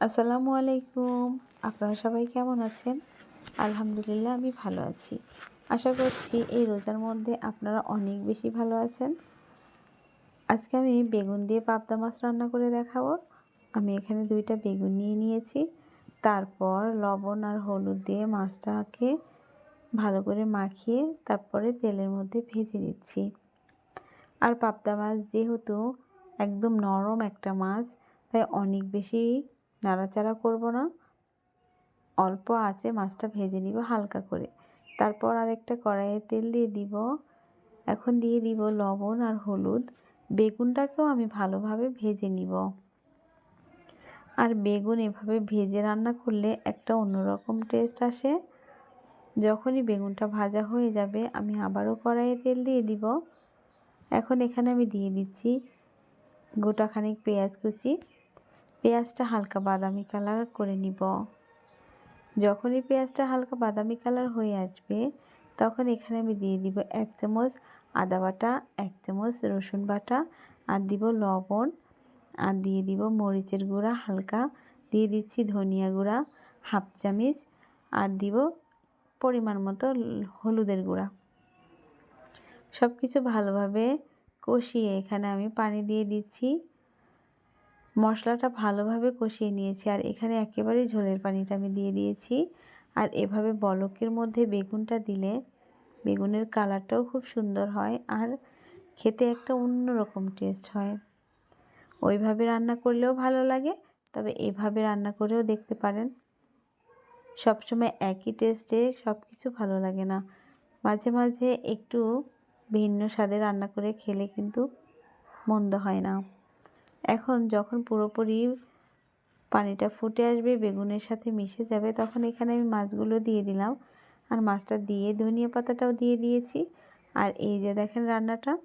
আসসালামু আলাইকুম। আপনারা সবাই কেমন আছেন? আলহামদুলিল্লাহ, আমি ভালো আছি। আশা করছি এই রোজার মধ্যে আপনারা অনেক বেশি ভালো আছেন। আজকে আমি বেগুন দিয়ে পাবদা মাছ রান্না করে দেখাবো। আমি এখানে দুইটা বেগুন নিয়ে নিয়েছি। তারপর লবণ আর হলুদ দিয়ে মাছটাকে ভালো করে মাখিয়ে তারপরে তেলের মধ্যে ভেজে দিচ্ছি আর পাবদা মাছ যেহেতু একদম নরম একটা মাছ, তাই অনেক বেশি নাড়াচাড়া করব না। অল্প আঁচে মাছটা ভেজে নিব হালকা করে। তারপর আরেকটা কড়াইয়ে তেল দিয়ে দিব। এখন দিয়ে দিব লবণ আর হলুদ। বেগুনটাকেও আমি ভালোভাবে ভেজে নিব। আর বেগুন এভাবে ভেজে রান্না করলে একটা অন্যরকম টেস্ট আসে। যখনই বেগুনটা ভাজা হয়ে যাবে, আমি আবারও কড়াইয়ে তেল দিয়ে দিব। এখন এখানে আমি দিয়ে দিচ্ছি গোটাখানিক পেঁয়াজ কুচি। পেঁয়াজটা হালকা বাদামি কালার করে নিব। যখনই পেঁয়াজটা হালকা বাদামি কালার হয়ে আসবে, তখন এখানে আমি দিয়ে দিব এক চামচ আদা বাটা, এক চামচ রসুন বাটা, আর দিব লবণ, আর দিয়ে দিব মরিচের গুঁড়া হালকা, দিয়ে দিচ্ছি ধনিয়া গুঁড়া হাফ চামচ, আর দিব পরিমাণ মতো হলুদের গুঁড়া। সব কিছু ভালোভাবে কষিয়ে এখানে আমি পানি দিয়ে দিচ্ছি। মশলাটা ভালোভাবে কষিয়ে নিয়েছি আর এখানে একেবারেই ঝোলের পানিটা আমি দিয়ে দিয়েছি। আর এভাবে বলকের মধ্যে বেগুনটা দিলে বেগুনের কালারটাও খুব সুন্দর হয় আর খেতে একটা অন্যরকম টেস্ট হয়। ওইভাবে রান্না করলেও ভালো লাগে, তবে এভাবে রান্না করেও দেখতে পারেন। সবসময় একই টেস্টে সব কিছু ভালো লাগে না। মাঝে মাঝে একটু ভিন্ন স্বাদে রান্না করে খেলে কিন্তু মন্দ হয় না। এখন যখন পুরোপুরি পানিটা ফুটে আসবে, বেগুনের সাথে মিশে যাবে, তখন এখানে আমি মাছগুলো দিয়ে দিলাম। আর মাছটা দিয়ে ধনিয়া পাতাটাও দিয়ে দিয়েছি। আর এই যে দেখেন রান্নাটা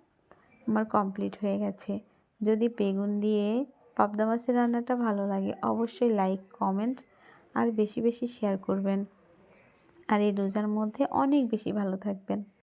আমার কমপ্লিট হয়ে গেছে। যদি বেগুন দিয়ে পাবদা মাছের রান্নাটা ভালো লাগে, অবশ্যই লাইক, কমেন্ট আর বেশি বেশি শেয়ার করবেন। আর এই রোজার মধ্যে অনেক বেশি ভালো থাকবেন।